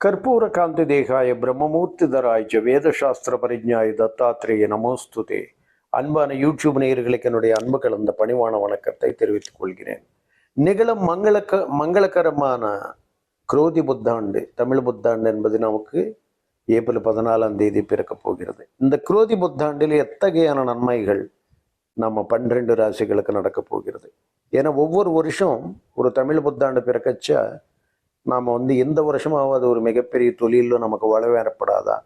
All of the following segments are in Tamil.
ಕರ್ಪೂರ ಕಾಂತಿ ದೇಹಾಯ பிரம்மமூர்த்திதராய் ஜ வேதசாஸ்திர பரிஜாய தத்தாத்திரேய நமோஸ்துதே அன்பான யூடியூப் நேயர்களுக்கு என்னுடைய அன்பு கலந்த பணிவான வணக்கத்தை தெரிவித்துக் கொள்கிறேன் நிகழும் மங்களக்க மங்களகரமான குரோதி புத்தாண்டு தமிழ் புத்தாண்டு என்பது நமக்கு ஏப்ரல் பதினாலாம் தேதி பிறக்கப் போகிறது இந்த குரோதி புத்தாண்டில் எத்தகையான நன்மைகள் நம்ம பன்னிரெண்டு ராசிகளுக்கு நடக்கப் போகிறது. ஏன்னா ஒவ்வொரு வருஷம் ஒரு தமிழ் புத்தாண்டு பிறக்கச்சா நாம் வந்து இந்த வருஷமாவது ஒரு மிகப்பெரிய தொழிலில் நமக்கு வளவேறப்படாதா ஏற்படாதா?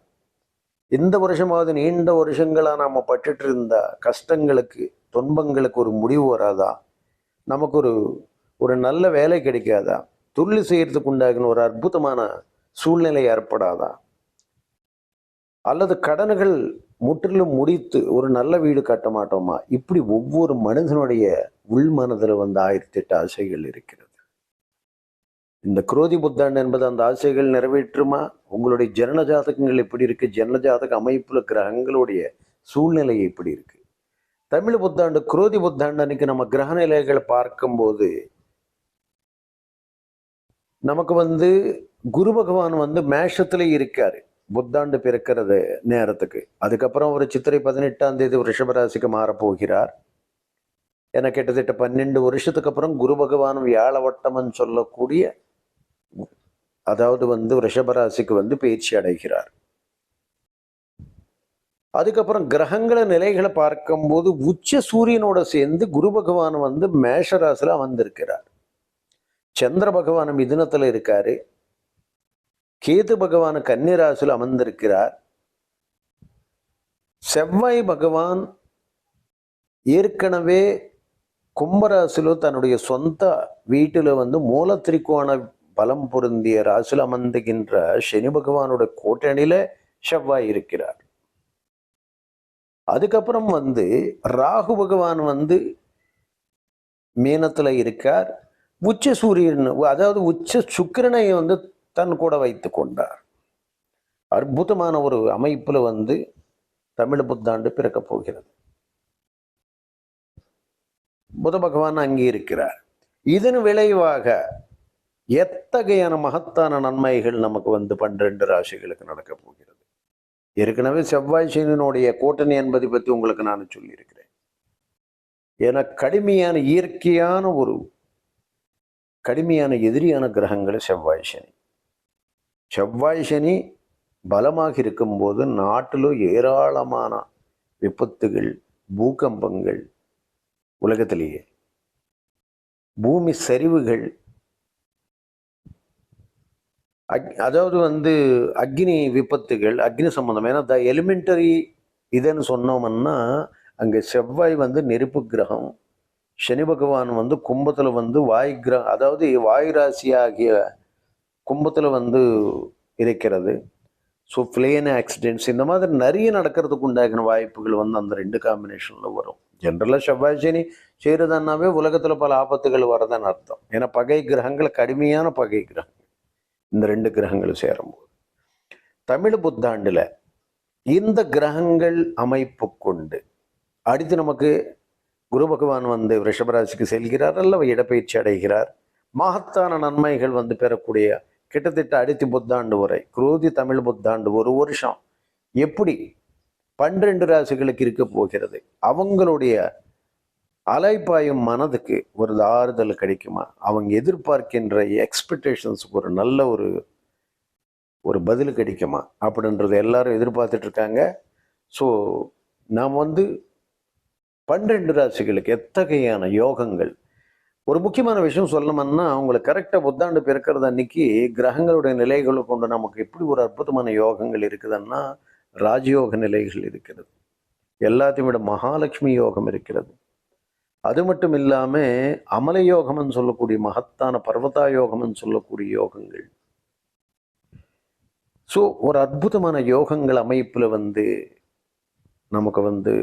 இந்த வருஷமாவது நீண்ட வருஷங்களாக நாம் பட்டுட்டு இருந்த கஷ்டங்களுக்கு துன்பங்களுக்கு ஒரு முடிவு வராதா? நமக்கு ஒரு ஒரு நல்ல வேலை கிடைக்காதா? தொழில் செய்கிறதுக்கு உண்டாகின ஒரு அற்புதமான சூழ்நிலை ஏற்படாதா? அல்லது கடன்கள் முற்றிலும் முடித்து ஒரு நல்ல வீடு கட்ட மாட்டோமா? இப்படி ஒவ்வொரு மனிதனுடைய உள் மனதில் வந்து ஆயிரத்தி எட்டு ஆசைகள் இருக்கிறது. இந்த குரோதி புத்தாண்டு என்பது அந்த ஆசைகள் நிறைவேற்றுமா? உங்களுடைய ஜனன ஜாதகங்கள் எப்படி இருக்கு? ஜனன ஜாதக அமைப்புல கிரகங்களுடைய சூழ்நிலை எப்படி இருக்கு? தமிழ் புத்தாண்டு குரோதி புத்தாண்டு அன்னைக்கு நம்ம கிரக நிலைகளை பார்க்கும்போது நமக்கு வந்து குரு பகவான் வந்து மேஷத்துல இருக்காரு. புத்தாண்டு பிறக்கிறது நேரத்துக்கு. அதுக்கப்புறம் ஒரு சித்திரை பதினெட்டாம் தேதி ரிஷபராசிக்கு மாறப்போகிறார். என கிட்டத்தட்ட பன்னெண்டு வருஷத்துக்கு அப்புறம் குரு பகவான் வியாழவட்டம்னு சொல்லக்கூடிய அதாவது வந்து ரிஷபராசிக்கு வந்து பயிற்சி அடைகிறார். அதுக்கப்புறம் கிரகங்கள நிலைகளை பார்க்கும்போது உச்ச சூரியனோட சேர்ந்து குரு பகவான் வந்து மேஷராசில அமர்ந்திருக்கிறார். சந்திர பகவான் மிதுனத்துல இருக்காரு. கேது பகவான் கன்னிராசில் அமர்ந்திருக்கிறார். செவ்வாய் பகவான் ஏற்கனவே கும்பராசிலோ தன்னுடைய சொந்த வீட்டில் வந்து மூல திரிக்கோண பலம் பொருந்திய ராசியில் அமர்ந்துகின்ற சனி பகவானோட கூட்டணியில செவ்வாய் இருக்கிறார். அதுக்கப்புறம் வந்து ராகு பகவான் வந்து மீனத்துல இருக்கார். உச்ச சூரியன் அதாவது உச்ச சுக்கிரனை வந்து தன் கூட வைத்து கொண்டார். அற்புதமான ஒரு அமைப்புல வந்து தமிழ் புத்தாண்டு பிறக்கப் போகிறது. புத பகவான் அங்கே இருக்கிறார். இதன் விளைவாக எத்தகையான மகத்தான நன்மைகள் நமக்கு வந்து பன்னிரண்டு ராசிகளுக்கு நடக்க போகிறது? ஏற்கனவே செவ்வாய் சனியினுடைய கூட்டணி என்பதை பற்றி உங்களுக்கு நான் சொல்லியிருக்கிறேன். என கடுமையான இயற்கையான ஒரு கடுமையான எதிரியான கிரகங்கள் செவ்வாய் சனி. செவ்வாய் சனி பலமாக இருக்கும்போது நாட்டில் ஏராளமான விபத்துகள் பூகம்பங்கள் உலகத்திலேயே. பூமி சரிவுகள் அக் அதாவது வந்து அக்னி விபத்துகள் அக்னி சம்பந்தம். ஏன்னா த எலிமெண்டரி இதுன்னு சொன்னோம்னா அங்கே செவ்வாய் வந்து நெருப்பு கிரகம் சனி பகவான் வந்து கும்பத்தில் வந்து வாய் கிரகம் அதாவது வாயு ராசி ஆகிய கும்பத்தில் வந்து இருக்கிறது. ஸோ பிளேன் ஆக்சிடென்ட்ஸ் இந்த மாதிரி நிறைய நடக்கிறதுக்கு உண்டாகின வாய்ப்புகள் வந்து அந்த ரெண்டு காம்பினேஷனில் வரும். ஜென்ரலாக செவ்வாய் சனி செய்கிறதுனாவே உலகத்தில் பல ஆபத்துகள் வரதான் அர்த்தம். ஏன்னா பகை கிரகங்கள் கடுமையான பகை கிரகங்கள் இந்த ரெண்டு கிரகங்களும் சேரும்போது. தமிழ் புத்தாண்டில் இந்த கிரகங்கள் அமைப்பு கொண்டு அடுத்து நமக்கு குரு பகவான் வந்து ரிஷபராசிக்கு செல்கிறார் அல்ல இடப்பயிற்சி அடைகிறார். மகத்தான நன்மைகள் வந்து பெறக்கூடிய கிட்டத்தட்ட அடுத்த புத்தாண்டு வரை குரோதி தமிழ் புத்தாண்டு ஒரு வருஷம் எப்படி பன்னிரண்டு ராசிகளுக்கு இருக்க போகிறது? அவங்களுடைய அலைப்பாயும் மனதுக்கு ஒரு ஆறுதல் கிடைக்குமா? அவங்க எதிர்பார்க்கின்ற எக்ஸ்பெக்டேஷன்ஸுக்கு ஒரு நல்ல ஒரு ஒரு பதில் கிடைக்குமா? அப்படின்றத எல்லாரும் எதிர்பார்த்துட்டு இருக்காங்க. ஸோ நாம் வந்து பன்னிரண்டு ராசிகளுக்கு எத்தகையான யோகங்கள் ஒரு முக்கியமான விஷயம் சொல்லணும்னா உங்களுக்கு கரெக்டாக புத்தாண்டு பிறக்கிறது அன்னைக்கு கிரகங்களுடைய நிலைகளை கொண்டு நமக்கு எப்படி ஒரு அற்புதமான யோகங்கள் இருக்குதுன்னா ராஜயோக நிலைகள் இருக்கிறது. எல்லாத்தையும் விட மகாலட்சுமி யோகம் இருக்கிறது. அது மட்டும் இல்லாமல் அமல யோகம்னு சொல்லக்கூடிய மகத்தான பர்வதா யோகம்னு சொல்லக்கூடிய யோகங்கள். ஸோ ஒரு அற்புதமான யோகங்கள் அமைப்பில் வந்து நமக்கு வந்து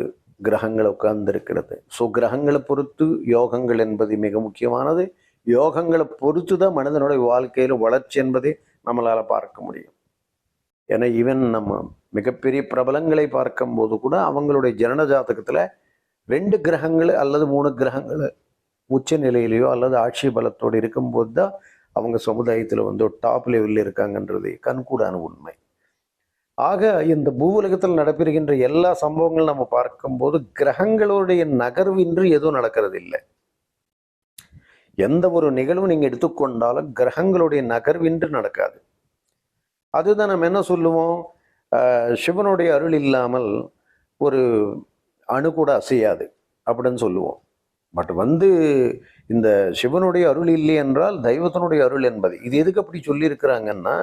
கிரகங்கள் உட்கார்ந்திருக்கிறது. ஸோ கிரகங்களை பொறுத்து யோகங்கள் என்பது மிக முக்கியமானது. யோகங்களை பொறுத்து தான் மனிதனுடைய வாழ்க்கையில் வளர்ச்சி என்பதை நம்மளால் பார்க்க முடியும். ஏன்னா ஈவன் நம்ம மிகப்பெரிய பிரபலங்களை பார்க்கும்போது கூட அவங்களுடைய ஜனன ஜாதகத்தில் ரெண்டு கிரகங்கள் அல்லது மூணு கிரகங்கள் உச்ச நிலையிலையோ அல்லது ஆட்சி பலத்தோடு இருக்கும்போது தான் அவங்க சமுதாயத்தில் வந்து டாப் லெவலில் இருக்காங்கன்றது கண்கூடான உண்மை. ஆக இந்த பூவுலகத்தில் நடைபெறுகின்ற எல்லா சம்பவங்களும் நம்ம பார்க்கும்போது கிரகங்களுடைய நகர்வின்றி எதுவும் நடக்கிறது இல்லை எந்த ஒரு நிகழ்வும் நீங்கள் எடுத்துக்கொண்டாலும் கிரகங்களுடைய நகர்வின்றி நடக்காது. அதுதான் நம்ம என்ன சொல்லுவோம்? சிவனுடைய அருள் இல்லாமல் ஒரு அணு கூட அசையாது அப்படின்னு சொல்லுவோம். பட் வந்து இந்த சிவனுடைய அருள் இல்லை என்றால் தெய்வத்தினுடைய அருள் என்பது. இது எதுக்கு அப்படி சொல்லியிருக்கிறாங்கன்னா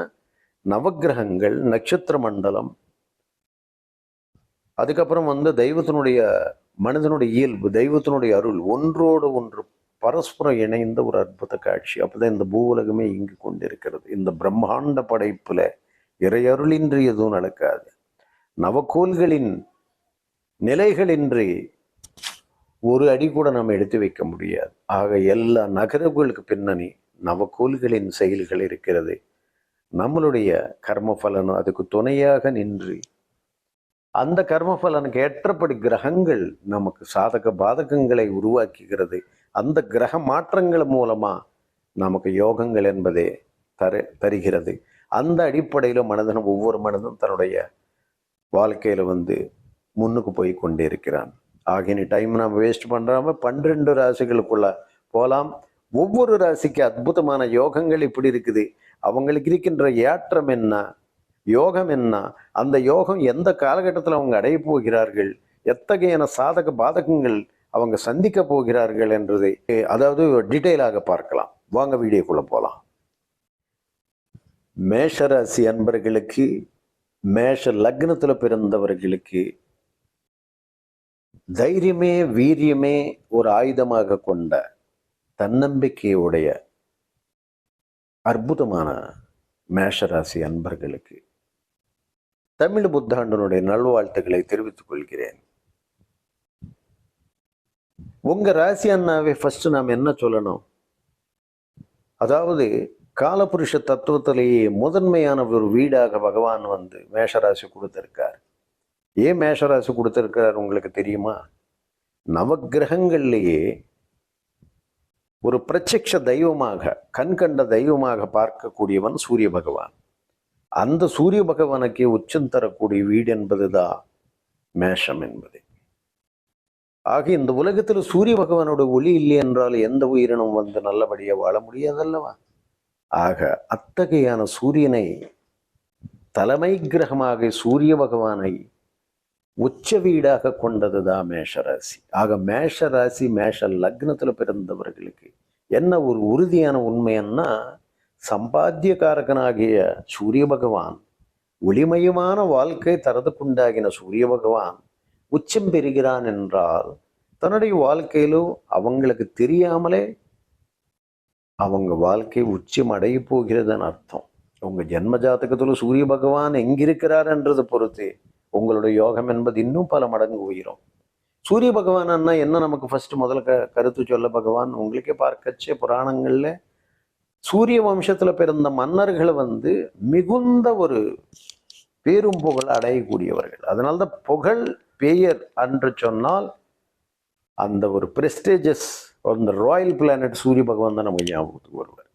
நவக்கிரகங்கள் நட்சத்திர மண்டலம். அதுக்கப்புறம் வந்து தெய்வத்தினுடைய மனிதனுடைய இயல்பு தெய்வத்தினுடைய அருள் ஒன்றோடு ஒன்று பரஸ்பரம் இணைந்த ஒரு அற்புத காட்சி. அப்போதான் இந்த பூவுலகமே இங்கு கொண்டிருக்கிறது. இந்த பிரம்மாண்ட படைப்பில் இறையருளின்றி எதுவும் நடக்காது. நவக்கோள்களின் நிலைகளின்றி ஒரு அடி கூட நம்ம எடுத்து வைக்க முடியாது. ஆக எல்லா நகரங்களுக்கு பின்னணி நவக்கோள்களின் செயல்கள் இருக்கிறது. நம்மளுடைய கர்ம பலனும் அதுக்கு துணையாக நின்று அந்த கர்ம பலனுக்கு ஏற்றபடி கிரகங்கள் நமக்கு சாதக பாதகங்களை உருவாக்குகிறது. அந்த கிரக மாற்றங்கள் மூலமாக நமக்கு யோகங்கள் என்பதே தர தருகிறது. அந்த அடிப்படையில் மனிதனும் ஒவ்வொரு மனிதனும் தன்னுடைய வாழ்க்கையில் வந்து முன்னுக்கு போய் கொண்டே இருக்கிறான் ஆகினி டைம் நம்ம வேஸ்ட் பண்ணுறாமல் பன்னிரெண்டு ராசிகளுக்குள்ள போலாம். ஒவ்வொரு ராசிக்கு அற்புதமான யோகங்கள் இப்படி இருக்குது. அவங்களுக்கு இருக்கின்ற ஏற்றம் என்ன? யோகம் என்ன? அந்த யோகம் எந்த காலகட்டத்தில் அவங்க அடைய போகிறார்கள்? எத்தகையான சாதக பாதகங்கள் அவங்க சந்திக்க போகிறார்கள் என்றதை அதாவது டீட்டெயிலாக பார்க்கலாம். வாங்க வீடியோக்குள்ள போகலாம் மேஷராசி அன்பர்களுக்கு மேஷ லக்னத்தில் பிறந்தவர்களுக்கு தைரியமே வீரியமே ஒரு ஆயுதமாக கொண்ட தன்னம்பிக்கையுடைய அற்புதமான மேஷராசி அன்பர்களுக்கு தமிழ் புத்தாண்டனுடைய நல்வாழ்த்துக்களை தெரிவித்துக் கொள்கிறேன். உங்க ராசி அண்ணாவை ஃபர்ஸ்ட் நாம் என்ன சொல்லணும்? அதாவது காலபுருஷ தத்துவத்திலேயே முதன்மையான ஒரு வீடாக பகவான் வந்து மேஷராசி கொடுத்திருக்கார். ஏன் மேஷராசி கொடுத்திருக்கிறார் உங்களுக்கு தெரியுமா? நவகிரகங்கள்லேயே ஒரு பிரத்யக்ஷ தெய்வமாக கண் கண்ட தெய்வமாக பார்க்கக்கூடியவன் சூரிய பகவான். அந்த சூரிய பகவானுக்கு உச்சம் தரக்கூடிய வீடு என்பதுதான் மேஷம் என்பது. ஆக இந்த உலகத்தில் சூரிய பகவானோட ஒளி இல்லை என்றால் எந்த உயிரினம் வந்து நல்லபடியா வாழ முடியாதல்லவா? ஆக அத்தகையான சூரியனை தலைமை கிரகமாக சூரிய பகவானை உச்ச வீடாக கொண்டதுதான் மேஷராசி. ஆக மேஷராசி மேஷ லக்னத்துல பிறந்தவர்களுக்கு என்ன ஒரு உறுதியான உண்மைன்னா சம்பாத்தியக்காரகனாகிய சூரிய பகவான் ஒளிமயமான வாழ்க்கை தரதுக்குண்டாகின சூரிய பகவான் உச்சம் பெறுகிறான் என்றால் தன்னுடைய வாழ்க்கையிலோ அவங்களுக்கு தெரியாமலே அவங்க வாழ்க்கை உச்சம் அடைய போகிறதுன்னு அர்த்தம். உங்கள் ஜென்ம ஜாதகத்தில் சூரிய பகவான் எங்கிருக்கிறார் என்றதை பொறுத்து உங்களுடைய யோகம் என்பது இன்னும் பல மடங்கு உயிரும். சூரிய பகவான் அண்ணா என்ன நமக்கு ஃபர்ஸ்ட் முதல்ல க கருத்து சொல்ல பகவான்? உங்களுக்கே பார்க்கச்சே புராணங்கள்ல சூரிய வம்சத்தில் பிறந்த மன்னர்கள் வந்து மிகுந்த ஒரு பேரும் புகழ் அடையக்கூடியவர்கள். அதனால்தான் புகழ் பெயர் என்று சொன்னால் அந்த ஒரு பிரஸ்டேஜஸ் அந்த ராயல் பிளானட் சூரிய பகவான் தான் நமக்கு ஞாபகத்துக்கு வருவார்.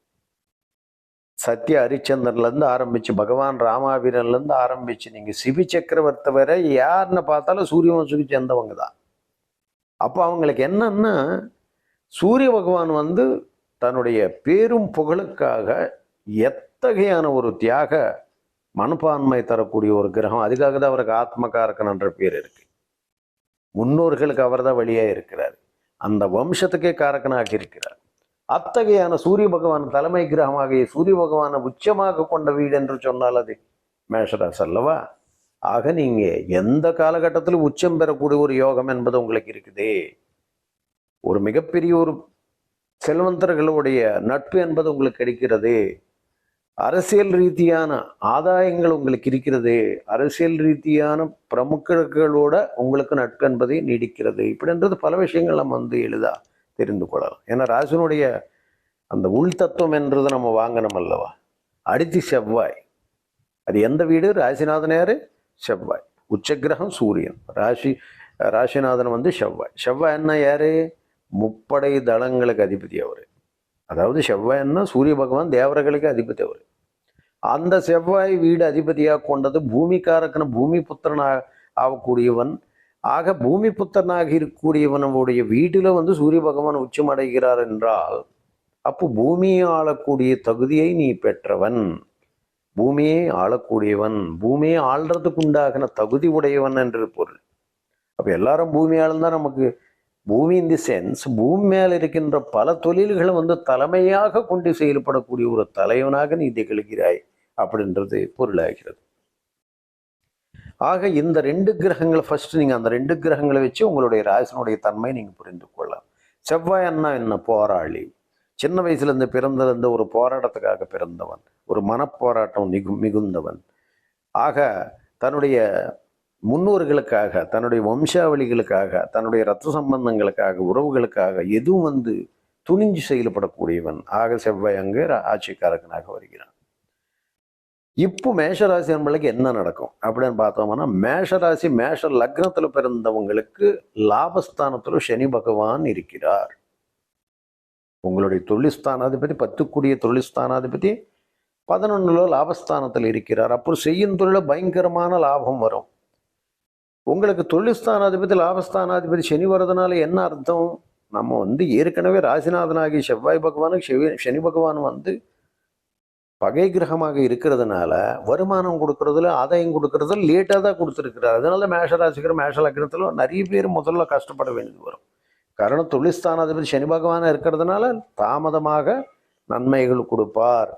சத்ய ஹரிச்சந்திரன்லேருந்து ஆரம்பிச்சு பகவான் ராமாவீரன்ல இருந்து ஆரம்பிச்சு நீங்க சிவி சக்கரவர்த்தி வரை யாருன்னு பார்த்தாலும் சூரிய வம்சுக்கு சேர்ந்தவங்க தான். அப்போ அவங்களுக்கு என்னன்னா சூரிய பகவான் வந்து தன்னுடைய பேரும் புகழுக்காக எத்தகையான ஒரு தியாக மனப்பான்மை தரக்கூடிய ஒரு கிரகம் அதுக்காக தான் அவருக்கு ஆத்மகாரக்கன்ற பேர் இருக்கு. முன்னோர்களுக்கு அவர் தான் வழியாக இருக்கிறார். அந்த வம்சத்துக்கே காரக்கனாக இருக்கிறார். அத்தகையான சூரிய பகவான் தலைமை கிரகமாகிய சூரிய பகவானை உச்சமாக கொண்ட வீடு என்று சொன்னால் அது மேஷராஸ் அல்லவா? ஆக நீங்கள் எந்த காலகட்டத்திலும் உச்சம் பெறக்கூடிய ஒரு யோகம் என்பது உங்களுக்கு இருக்குது. ஒரு மிகப்பெரிய ஒரு செல்வந்தர்களுடைய நட்பு என்பது உங்களுக்கு கிடைக்கிறது. அரசியல் ரீதியான ஆதாயங்கள் உங்களுக்கு இருக்கிறது. அரசியல் ரீதியான பிரமுகர்களோட உங்களுக்கு நட்பு என்பதை நீடிக்கிறது. இப்படின்றது பல விஷயங்கள் நம்ம வந்து எழுதா தெரிந்து கொள்ளலாம். ஏன்னா ராசினுடைய அந்த உள் தத்துவம் என்றது நம்ம வாங்கணும் அல்லவா? அடுத்து செவ்வாய். அது எந்த வீடு? ராசிநாதன் யார் செவ்வாய். உச்சகிரகம் சூரியன். ராசி ராசிநாதன் வந்து செவ்வாய். செவ்வாய் என்ன யார்? முப்படை தளங்களுக்கு அதிபதி அவர். அதாவது செவ்வாய்ன்னா சூரிய பகவான் தேவர்களுக்கு அதிபதி அவர். அந்த செவ்வாய் வீடு அதிபதியாக கொண்டது பூமிக்காரக்கன பூமி புத்திரனா ஆகக்கூடியவன் ஆக பூமி புத்தனாக இருக்கக்கூடியவனுடைய வீட்டில் வந்து சூரிய பகவான் உச்சமடைகிறார் என்றால் அப்போ பூமியை ஆளக்கூடிய தகுதியை நீ பெற்றவன். பூமியை ஆளக்கூடியவன் பூமியை ஆள்றதுக்கு உண்டாகின தகுதி உடையவன் என்று பொருள். அப்போ எல்லாரும் பூமி ஆளுந்தான் நமக்கு பூமி இன் தி சென்ஸ் பூமி மேல் இருக்கின்ற பல தொழில்களை வந்து தலைமையாக கொண்டு செயல்படக்கூடிய ஒரு தலைவனாக நீ திகழ்கிறாய் அப்படின்றது பொருளாகிறது. ஆக இந்த ரெண்டு கிரகங்களை ஃபர்ஸ்ட் நீங்கள் அந்த ரெண்டு கிரகங்களை வச்சு உங்களுடைய ராசினுடைய தன்மை நீங்கள் புரிந்து கொள்ளலாம். செவ்வாய் அண்ணா என்ன போராளி? சின்ன வயசுலேருந்து பிறந்திருந்த ஒரு போராட்டத்துக்காக பிறந்தவன். ஒரு மனப்போராட்டம் மிகு மிகுந்தவன். ஆக தன்னுடைய முன்னோர்களுக்காக தன்னுடைய வம்சாவளிகளுக்காக தன்னுடைய ரத்த சம்பந்தங்களுக்காக உறவுகளுக்காக எதுவும் வந்து துணிஞ்சு செயல்படக்கூடியவன். ஆக செவ்வாய் அங்கே ஆட்சிக்காரகனாக வருகிறான். இப்போ மேஷராசி நம்மளுக்கு என்ன நடக்கும்? அப்படின்னு பார்த்தோம்னா மேஷராசி மேஷ லக்னத்துல பிறந்தவங்களுக்கு லாபஸ்தானத்துல சனி பகவான் இருக்கிறார். உங்களுடைய தொழில்ஸ்தானாதிபதி பத்துக்குடிய தொழில்ஸ்தானாதிபதி பதினொன்னுல லாபஸ்தானத்தில் இருக்கிறார். அப்புறம் செய்யும் தொழிலில் பயங்கரமான லாபம் வரும். உங்களுக்கு தொழில்ஸ்தானாதிபதி லாபஸ்தானாதிபதி சனி வர்றதுனால என்ன அர்த்தம்? நம்ம வந்து ஏற்கனவே ராசிநாதனாகி செவ்வாய் பகவானுக்கு செவ்வி சனி பகவான் வந்து பகை கிரகமாக இருக்கிறதுனால வருமானம் கொடுக்கறதுல ஆதாயம் கொடுக்கறதுல லேட்டாக தான் கொடுத்துருக்கிறார். அதனால மேஷ ராசிக்கிற நிறைய பேர் முதல்ல கஷ்டப்பட வேண்டியது வரும். காரணம் தொழில்ஸ்தானாதிபதி சனி பகவான் இருக்கிறதுனால தாமதமாக நன்மைகள் கொடுப்பார்.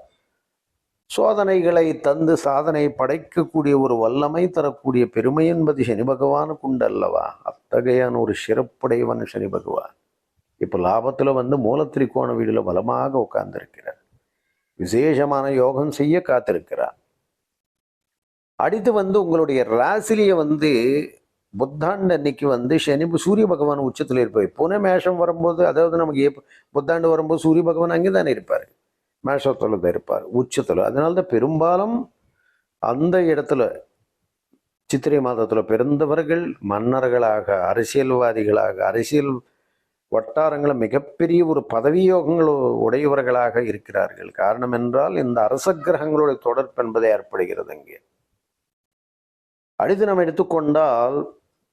சோதனைகளை தந்து சாதனை படைக்கக்கூடிய ஒரு வல்லமை தரக்கூடிய பெருமை என்பது சனி பகவானுக்கு உண்டல்லவா அத்தகையான ஒரு சிறப்புடையவன் சனி பகவான். இப்போ லாபத்தில் வந்து மூலத்திரிக்கோண வீடுல பலமாக உட்கார்ந்திருக்கிறார். விசேஷமான யோகம் செய்ய காத்திருக்கிறார். அடுத்து வந்து உங்களுடைய ராசிலிய வந்து புத்தாண்டு அன்னைக்கு வந்து சனி சூரிய பகவான் உச்சத்தில் இருப்பார். புனே மேஷம் வரும்போது அதாவது நமக்கு ஏப் புத்தாண்டு வரும்போது சூரிய பகவான் அங்கே தானே இருப்பார். மேஷத்தில் தான் இருப்பார் உச்சத்தில். அதனால தான் பெரும்பாலும் அந்த இடத்துல சித்திரை மாதத்தில் பிறந்தவர்கள் மன்னர்களாக அரசியல்வாதிகளாக அரசியல் வட்டாரங்களில் மிகப்பெரிய ஒரு பதவியோகங்கள் உடையவர்களாக இருக்கிறார்கள். காரணம் என்றால் இந்த அரச கிரகங்களுடைய தொடர்பு என்பது ஏற்படுகிறது அங்கே அடுத்து நம்ம எடுத்துக்கொண்டால்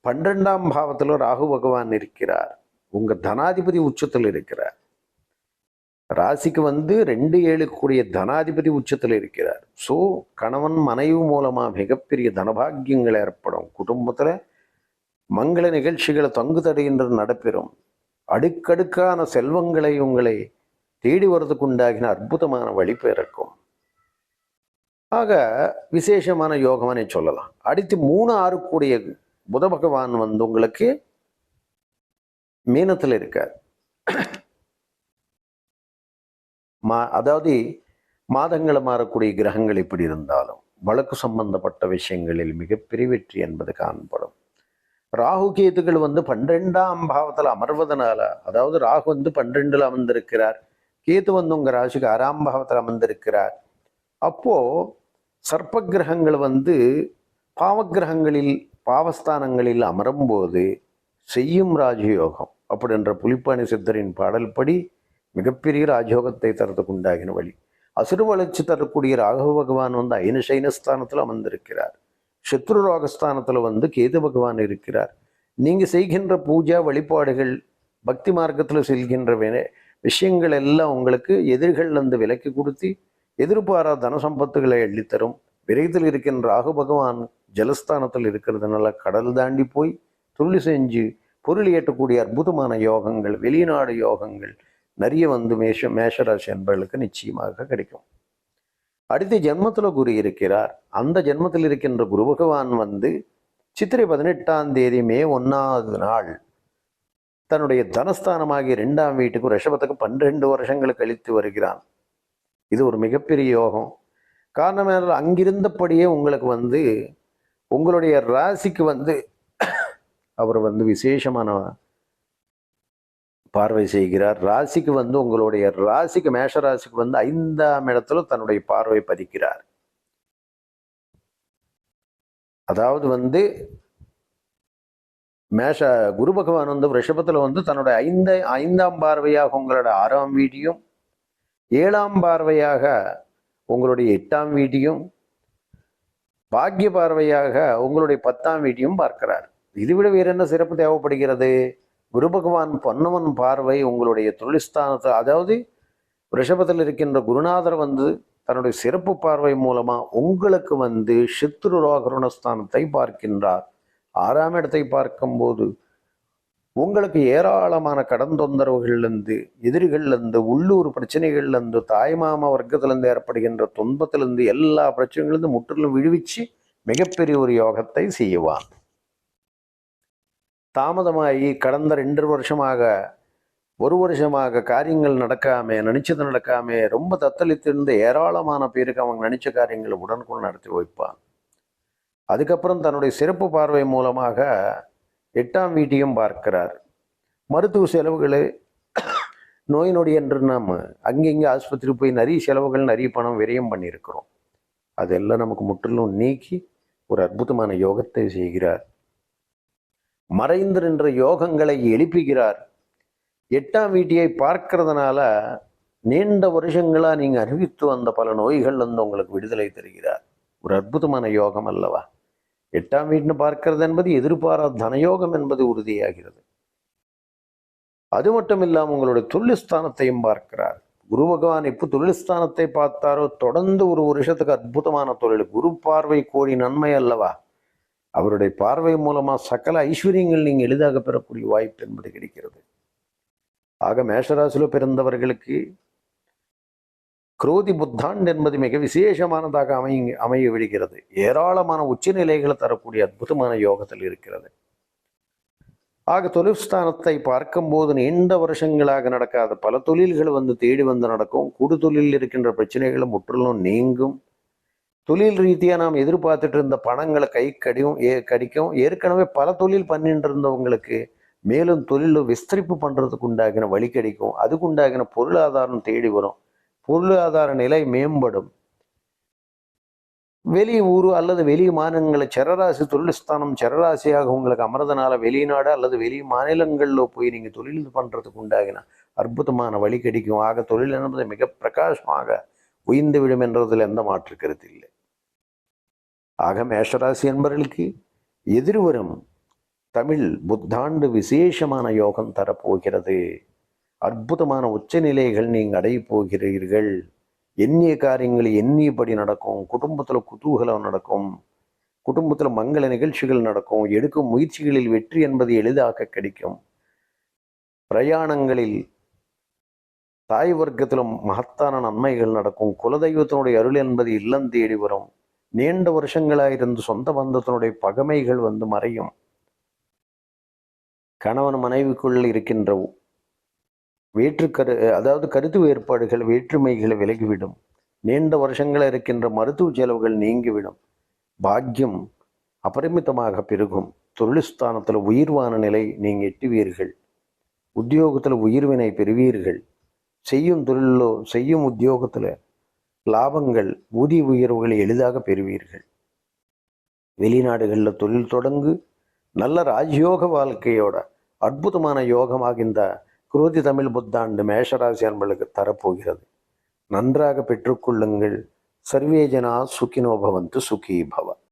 பன்னிரெண்டாம் பாவத்தில் ராகு பகவான் இருக்கிறார். உங்க தனாதிபதி உச்சத்தில் இருக்கிறார். ராசிக்கு வந்து ரெண்டு ஏழு கூடிய தனாதிபதி உச்சத்தில் இருக்கிறார். ஸோ கணவன் மனைவி மூலமா மிகப்பெரிய தனபாகியங்கள் ஏற்படும். குடும்பத்துல மங்கள நிகழ்ச்சிகளை தங்கு தடையின்றி நடைபெறும். அடுக்கடுக்கான செல்வங்களை உங்களை தேடி வரதுக்கு உண்டாகின அற்புதமான வழி பிறக்கும் ஆக விசேஷமான யோகம்னே சொல்லலாம். அடுத்து மூணு ஆறு கூடிய புத பகவான் வந்து உங்களுக்கு மீனத்தில் இருக்கார். மா அதாவது மாதங்களை மாறக்கூடிய கிரகங்கள் இப்படி இருந்தாலும் வழக்கு சம்பந்தப்பட்ட விஷயங்களில் மிகப்பெரிய வெற்றி என்பது காணப்படும் ராகு கேதுகள் வந்து பன்னிரெண்டாம் பாவத்தில் அமர்வதனால அதாவது ராகு வந்து பன்னிரெண்டில் அமர்ந்திருக்கிறார். கேது வந்து உங்கள் ராசிக்கு ஆறாம் பாவத்தில் அமர்ந்திருக்கிறார். அப்போது சர்ப்ப கிரகங்கள் வந்து பாவக்கிரகங்களில் பாவஸ்தானங்களில் அமரும்போது செய்யும் ராஜயோகம் அப்படின்ற புலிப்பாணி சித்தரின் பாடல் படி மிகப்பெரிய ராஜயோகத்தை தரத்துக்கு உண்டாகின வழி. அசுர வளர்ச்சி தரக்கூடிய ராகவ பகவான் வந்து ஐனசைனஸ்தானத்தில் அமர்ந்திருக்கிறார். சத்ரு ரோகஸ்தானத்தில் வந்து கேது பகவான் இருக்கிறார். நீங்கள் செய்கின்ற பூஜா வழிபாடுகள் பக்தி மார்க்கத்தில் செல்கின்ற வே- விஷயங்கள் எல்லாம் உங்களுக்கு எதிர்கள் வந்து விலக்கி கொடுத்து எதிர்பாரா தன சம்பத்துகளை அள்ளித்தரும். விரைவில் இருக்கின்ற ராகு பகவான் ஜலஸ்தானத்தில் இருக்கிறதுனால கடல் தாண்டி போய் துள்ளி செஞ்சு பொருள் ஏற்றக்கூடிய அற்புதமான யோகங்கள் வெளிநாடு யோகங்கள் நிறைய வந்து மேஷ மேஷராசி என்பவர்களுக்கு நிச்சயமாக கிடைக்கும். அடுத்த ஜென்மத்தில் குரு இருக்கிறார். அந்த ஜென்மத்தில் இருக்கின்ற குரு பகவான் வந்து சித்திரை பதினெட்டாம் தேதி மே ஒன்றாவது நாள் தன்னுடைய தனஸ்தானமாகிய ரெண்டாம் வீட்டுக்கு ரிஷபத்துக்கு பன்னிரெண்டு வருஷங்கள் கழித்து வருகிறான். இது ஒரு மிகப்பெரிய யோகம். காரணம் என்றால் அங்கிருந்தபடியே உங்களுக்கு வந்து உங்களுடைய ராசிக்கு வந்து அவர் வந்து விசேஷமான பார்வை செய்கிறார். ராசிக்கு வந்து உங்களுடைய ராசிக்கு மேஷ ராசிக்கு வந்து ஐந்தாம் இடத்துல தன்னுடைய பார்வை பதிக்கிறார். அதாவது வந்து மேஷ குரு பகவான் வந்து ரிஷபத்தில் வந்து தன்னுடைய ஐந்த ஐந்தாம் பார்வையாக உங்களோட ஆறாம் வீட்டையும் ஏழாம் பார்வையாக உங்களுடைய எட்டாம் வீட்டையும் பாக்கிய பார்வையாக உங்களுடைய பத்தாம் வீட்டையும் பார்க்கிறார். இதுவிட வேற என்ன சிறப்பு தேவைப்படுகிறது? குரு பகவான் பொன்னவன் பார்வை உங்களுடைய தொழில்ஸ்தானத்தை அதாவது ரிஷபத்தில் இருக்கின்ற குருநாதர் வந்து தன்னுடைய சிறப்பு பார்வை மூலமா உங்களுக்கு வந்து சித்ரு ரோகருணஸ்தானத்தை பார்க்கின்றார். ஆறாம் இடத்தை பார்க்கும்போது உங்களுக்கு ஏராளமான கடன் தொந்தரவுகள்லேருந்து எதிரிகள்லேருந்து உள்ளூர் பிரச்சனைகள்லேருந்து தாய்மாமா வர்க்கத்திலேருந்து ஏற்படுகின்ற துன்பத்திலேருந்து எல்லா பிரச்சனைகளிலிருந்து முற்றிலும் விடுவிச்சு மிகப்பெரிய ஒரு யோகத்தை செய்வான். தாமதமாகி கடந்த ரெண்டு வருஷமாக ஒரு வருஷமாக காரியங்கள் நடக்காமல் நினைச்சது நடக்காமல் ரொம்ப தத்தளித்திருந்த ஏராளமான பேருக்கு அவங்க நினைச்ச காரியங்களை உடனுக்குள் நடத்தி வைப்பான் அதுக்கப்புறம் தன்னுடைய சிறப்பு பார்வை மூலமாக எட்டாம் வீட்டையும் பார்க்கிறார். மருத்துவ செலவுகள் நோய் நொடி என்று நாம் அங்கங்கே ஆஸ்பத்திரி போய் நிறைய செலவுகள் நிறைய பணம் விரயம் பண்ணியிருக்கிறோம். அதெல்லாம் நமக்கு முற்றிலும் நீக்கி ஒரு அற்புதமான யோகத்தை செய்கிறார். மறைந்து நின்ற யோகங்களை எழுப்புகிறார். எட்டாம் வீட்டியை பார்க்கறதுனால நீண்ட வருஷங்களா நீங்க அறிவித்து வந்த பல நோய்கள் வந்து உங்களுக்கு விடுதலை தருகிறார். ஒரு அற்புதமான யோகம் அல்லவா? எட்டாம் வீட்டுன்னு பார்க்கிறது என்பது எதிர்பாராத தனயோகம் என்பது உறுதியாகிறது. அது மட்டும் இல்லாமல் உங்களுடைய தொழில்ஸ்தானத்தையும் பார்க்கிறார். குரு பகவான் எப்போ தொழில்ஸ்தானத்தை பார்த்தாரோ தொடர்ந்து ஒரு வருஷத்துக்கு அற்புதமான தொழில். குரு பார்வை கோடி நன்மை அல்லவா? அவருடைய பார்வை மூலமா சகல ஐஸ்வர்யங்கள் நீங்கள் எளிதாக பெறக்கூடிய வாய்ப்பு என்பது கிடைக்கிறது. ஆக மேஷராசியில் பிறந்தவர்களுக்கு குரோதி புத்தாண்டு என்பது மிக விசேஷமானதாக அமைய அமைய விடுகிறது. ஏராளமான உச்சநிலைகளை தரக்கூடிய அற்புதமான யோகத்தில் இருக்கிறது. ஆக தொழில்ஸ்தானத்தை பார்க்கும்போது நீண்ட வருஷங்களாக நடக்காத பல தொழில்கள் வந்து தேடி வந்து நடக்கும். கூடு தொழிலில் இருக்கின்ற பிரச்சனைகளும் முற்றிலும் நீங்கும். தொழில் ரீதியாக நாம் எதிர்பார்த்துட்டு இருந்த பணங்களை கை கடியும் ஏ கடிக்கும் ஏற்கனவே பல தொழில் பண்ணிட்டு இருந்தவங்களுக்கு மேலும் தொழிலில் விஸ்தரிப்பு பண்ணுறதுக்கு உண்டாகின வழி கிடைக்கும். அதுக்கு உண்டாகின பொருளாதாரம் தேடி வரும். பொருளாதார நிலை மேம்படும். வெளி ஊர் அல்லது வெளி மாநிலங்களை சரராசி தொழில்ஸ்தானம் சரராசியாக உங்களுக்கு அமர்ந்தனால வெளிநாடு அல்லது வெளி மாநிலங்களில் போய் நீங்கள் தொழில் பண்ணுறதுக்கு உண்டாகின அற்புதமான வழி கிடைக்கும். ஆக தொழில் என்பது மிக பிரகாசமாக உயிர்ந்து விடும் என்றதில் எந்த மாற்று கருத்து இல்லை. ஆக மேஷராசி என்பவர்களுக்கு எதிர்வரும் தமிழ் புத்தாண்டு விசேஷமான யோகம் தரப்போகிறது. அற்புதமான உச்சநிலைகள் நீங்கள் அடைய போகிறீர்கள். எண்ணிய காரியங்கள் எண்ணியபடி நடக்கும். குடும்பத்தில் குதூகலம் நடக்கும். குடும்பத்தில் மங்கள நிகழ்ச்சிகள் நடக்கும். எடுக்கும் முயற்சிகளில் வெற்றி என்பது எளிதாக கிடைக்கும். பிரயாணங்களில் தாய் வர்க்கத்திலும் மகத்தான நன்மைகள் நடக்கும். குலதெய்வத்தினுடைய அருள் என்பது இல்லம் தேடி வரும். நீண்ட வருஷங்களாயிருந்து சொந்த பந்தத்தினுடைய பகமைகள் வந்து மறையும். கணவன் மனைவிக்குள் இருக்கின்ற வேற்று கரு அதாவது கருத்து வேறுபாடுகள் வேற்றுமைகளை விலகிவிடும். நீண்ட வருஷங்களாக இருக்கின்ற மருத்துவ செலவுகள் நீங்கிவிடும். பாக்கியம் அபரிமிதமாக பெருகும். தொழில்ஸ்தானத்தில் உயிர்வான நிலை நீங்கள் எட்டுவீர்கள். உத்தியோகத்தில் உயிர்வினை பெறுவீர்கள். செய்யும் தொழிலோ செய்யும் உத்தியோகத்தில் லாபங்கள் ஊதிய உயர்வுகளை எளிதாக பெறுவீர்கள். வெளிநாடுகளில் தொழில் தொடங்கு நல்ல ராஜயோக வாழ்க்கையோட அற்புதமான யோகமாக இந்த குரோதி தமிழ் புத்தாண்டு மேஷராசி அன்பளுக்கு தரப்போகிறது. நன்றாக பெற்றுக்கொள்ளுங்கள் சர்வேஜனா சுகினோ பவந்து சுகி பவன்